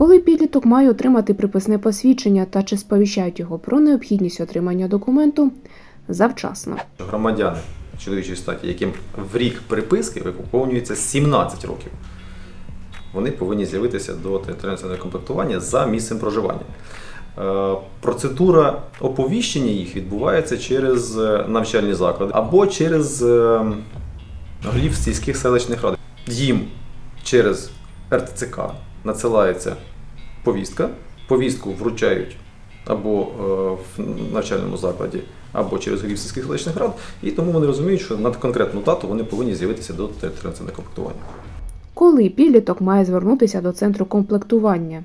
Коли підліток має отримати приписне посвідчення та чи сповіщають його про необхідність отримання документу завчасно. Громадяни чоловічої статі, яким в рік приписки виповнюється 17 років, вони повинні з'явитися до територіального комплектування за місцем проживання. Е, Процедура оповіщення їх відбувається через е, навчальні заклади або через е, голів сільських селищних рад. Їм через РТЦК надсилається повістка, повістку вручають або в навчальному закладі, або через голів сільських селищних рад, і тому вони розуміють, що на конкретну дату вони повинні з'явитися до центру комплектування. Коли підліток має звернутися до центру комплектування.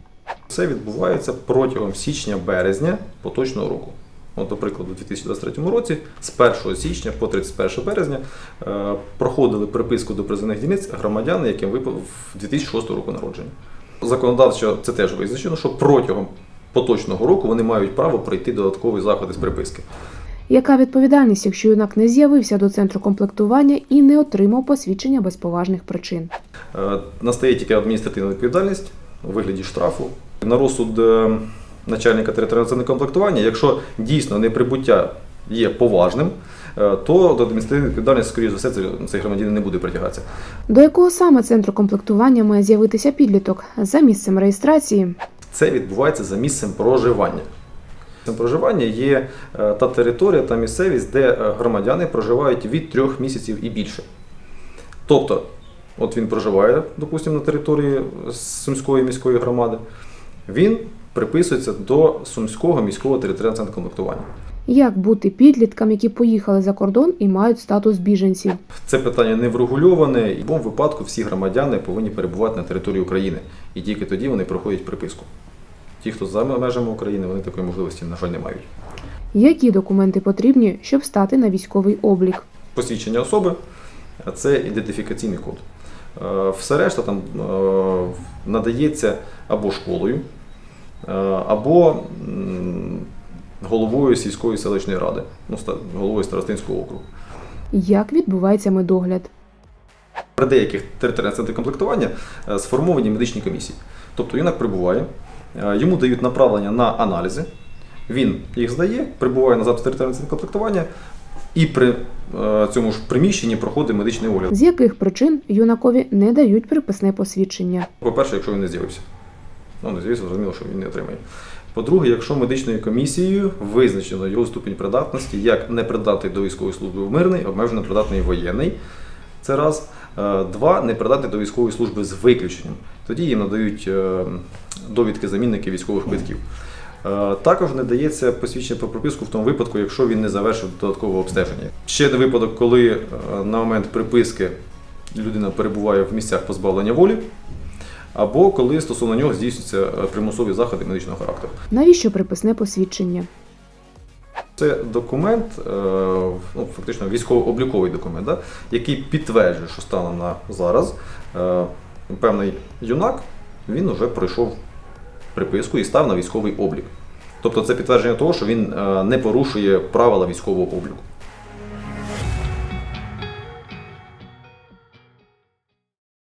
Це відбувається протягом січня-березня поточного року. От, до прикладу, у 2023 році з 1 січня по 31 березня е, проходили приписку до призовних дільниць громадяни, яким випав 2006 року народження. Законодавчо це теж визначено, що протягом поточного року вони мають право пройти додаткові заходи з приписки. Яка відповідальність, якщо юнак не з'явився до центру комплектування і не отримав посвідчення без поважних причин? Е, Настає тільки адміністративна відповідальність у вигляді штрафу. На розсуд е, начальника територіального центру комплектування, якщо дійсно неприбуття є поважним, е, то до адміністративної відповідальності, скоріш за все, цей- громадянин не буде притягатися. До якого саме центру комплектування має з'явитися підліток за місцем реєстрації? Це відбувається за місцем проживання. Місцем проживання є е, та територія, та місцевість, де громадяни проживають від трьох місяців і більше. Тобто, от він проживає, допустимо, на території Сумської міської громади, він приписується до Сумського міського територіального центру комплектування. Як бути підліткам, які поїхали за кордон і мають статус біженців? Це питання не врегульоване, і в будь-якому випадку всі громадяни повинні перебувати на території України. І тільки тоді вони проходять приписку. Ті, хто за межами України, вони такої можливості, на жаль, не мають. Які документи потрібні, щоб стати на військовий облік? посвідчення особи це ідентифікаційний код. Е, Все решта там е, надається або школою, або головою сільської селищної ради, ну, головою Старостинського округу. Як відбувається медогляд? При деяких територіальних центрах комплектування е, сформовані медичні комісії. Тобто юнак прибуває, е, йому дають направлення на аналізи, він їх здає, прибуває назад в територіальне центр комплектування і при е, цьому ж приміщенні проходить медичний огляд. З яких причин юнакові не дають приписне посвідчення? По-перше, якщо він не з'явився. Ну, не з'явився, зрозуміло, що він не отримає. По-друге, якщо медичною комісією визначено його ступінь придатності як непридатний до військової служби в мирний, обмежено придатний воєнний. Це раз. Е, Два непридатний до військової служби з виключенням. Тоді їм надають е, довідки замінники військових квитків. Е, Також не дається посвідчення про прописку в тому випадку, якщо він не завершив додаткове обстеження. Ще один випадок, коли на момент приписки людина перебуває в місцях позбавлення волі, або коли стосовно нього здійснюються е, примусові заходи медичного характеру. Навіщо приписне посвідчення? Це документ, е, ну, фактично військово-обліковий документ, да, який підтверджує, що станом на зараз е, певний юнак він вже пройшов приписку і став на військовий облік. Тобто це підтвердження того, що він не порушує правила військового обліку.